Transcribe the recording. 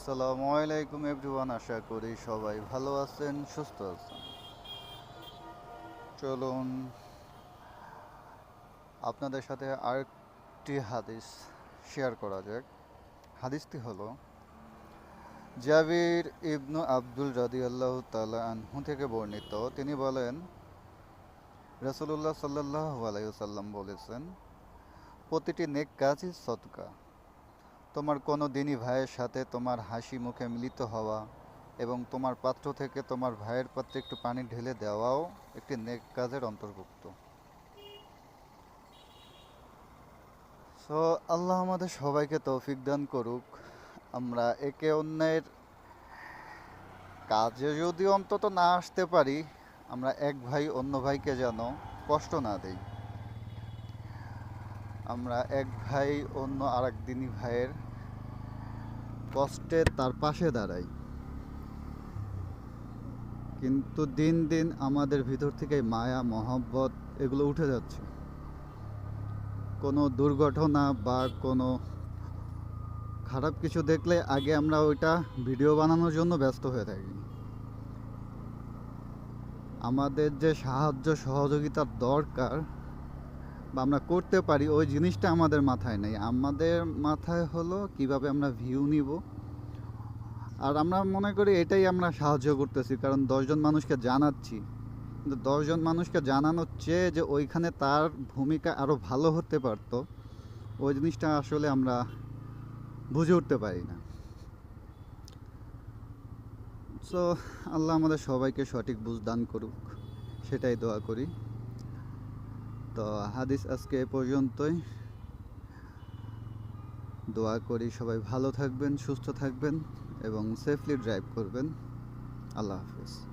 আসসালামু আলাইকুম এভরিওয়ান, আশা করি সবাই ভালো আছেন, সুস্থ আছেন। চলুন, আপনাদের সাথে আরেকটি হাদিস শেয়ার করা যাক। হাদিসটি হলো, জাবির ইবনু আব্দুল রাদিয়াল্লাহু তাআলা আনহু থেকে বর্ণিত। তিনি বলেন, রাসূলুল্লাহ সাল্লাল্লাহু আলাইহি ওয়াসাল্লাম বলেছেন, প্রতিটি নেক কাজই সদকা। তোমার কোনো দিনই ভাইয়ের সাথে তোমার হাসি মুখে মিলিত হওয়া এবং তোমার পাত্র থেকে তোমার ভাইয়ের পাত্রে একটু পানি ঢেলে দেওয়াও একটি নেক কাজের অন্তর্ভুক্ত। সো আল্লাহ আমাদের সবাইকে তৌফিক দান করুক। আমরা একে অন্যের কাজে যদি অন্তত না আসতে পারি, আমরা এক ভাই অন্য ভাইকে যেন কষ্ট না দেই। আমরা এক ভাই, অন্য আর এক দিনই ভাইয়ের কষ্টে তার পাশে দাঁড়াই। কিন্তু দিন দিন আমাদের ভিতর থেকে মায়া, মহব্বত এগুলো উঠে যাচ্ছে। কোনো দুর্ঘটনা বা কোনো খারাপ কিছু দেখলে আগে আমরা ওইটা ভিডিও বানানোর জন্য ব্যস্ত হয়ে থাকি। আমাদের যে সাহায্য সহযোগিতার দরকার বা আমরা করতে পারি, ওই জিনিসটা আমাদের মাথায় নেই। আমাদের মাথায় হলো কীভাবে আমরা ভিউ নিব। আর আমরা মনে করি এটাই আমরা সাহায্য করতেছি, কারণ দশজন মানুষকে জানাচ্ছি। কিন্তু দশজন মানুষকে জানানোর চেয়ে যে ওইখানে তার ভূমিকা আরও ভালো হতে পারতো, ওই জিনিসটা আসলে আমরা বুঝে উঠতে পারি না। সো আল্লাহ আমাদের সবাইকে সঠিক বুঝ দান করুক, সেটাই দোয়া করি। তো হাদিস আজকে এ পর্যন্তই। দোয়া করি সবাই ভালো থাকবেন, সুস্থ থাকবেন এবং সেফলি ড্রাইভ করবেন। আল্লাহ হাফিজ।